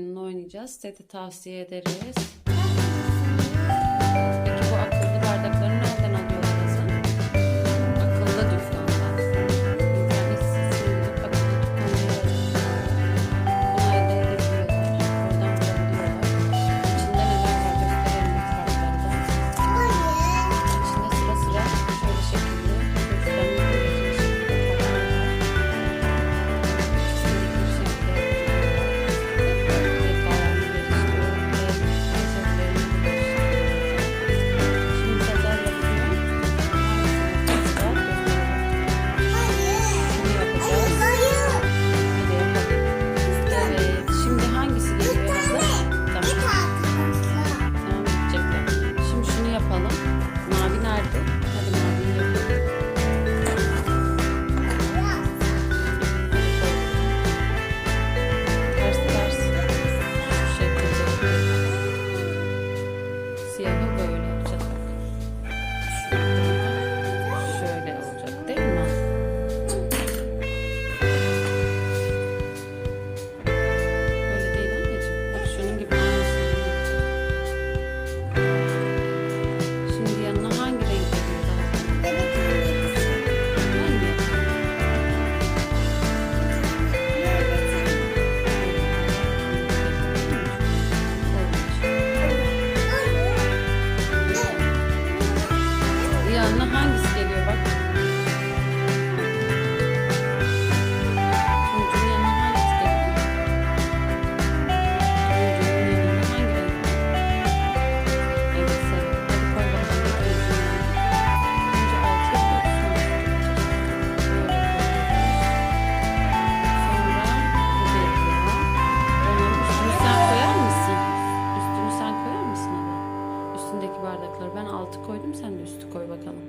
oynayacağız. De tavsiye ederiz. Bardakları ben altı koydum sen de üstü koy bakalım.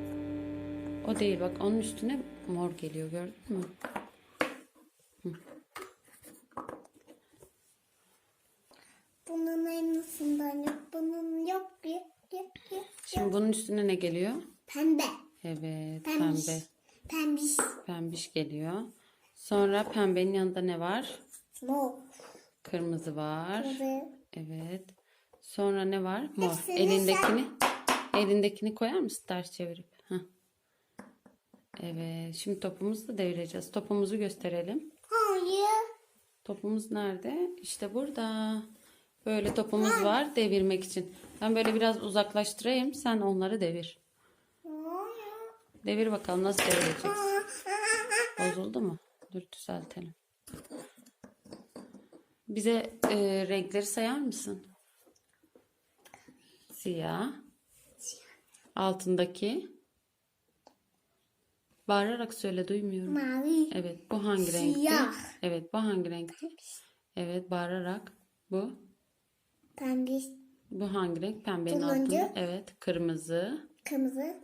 O değil bak onun üstüne mor geliyor gördün mü? Bunun aynısından yok. Bunun yok. Yok yok yok. Şimdi bunun üstüne ne geliyor? Pembe. Evet Pembiş. pembe. Pembiş. Pembiş geliyor. Sonra pembenin yanında ne var? Mor. Kırmızı var. Kırmızı. Evet. Sonra ne var? Mor. Hepsini Elindekini elindekini koyar mısın ters çevirip? Heh. Evet. Şimdi topumuzu da devireceğiz. Topumuzu gösterelim. Hayır. Topumuz nerede? İşte burada. Böyle topumuz var devirmek için. Ben böyle biraz uzaklaştırayım. Sen onları devir. Devir bakalım nasıl devireceksin. Bozuldu mu? Dur düzeltelim. Bize e, renkleri sayar mısın? Siyah. Altındaki. Bağırarak söyle duymuyorum. Mavi. Evet bu hangi renkti? Siyah. Evet bu hangi renkti? Evet bağırarak. Bu. Pembiş. Bu hangi renk? Pembenin Turuncu. altında. Evet. Kırmızı. Kırmızı.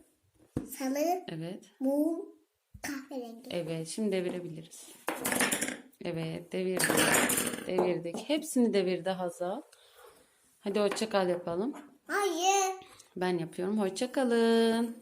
Sarı. Evet. Mor. Kahverengi. Evet. Şimdi devirebiliriz. Evet. Devirdik. Devirdik. Hepsini devirdi Hazal. Hadi hoşça kal yapalım. Hayır. Ben yapıyorum. Hoşça kalın.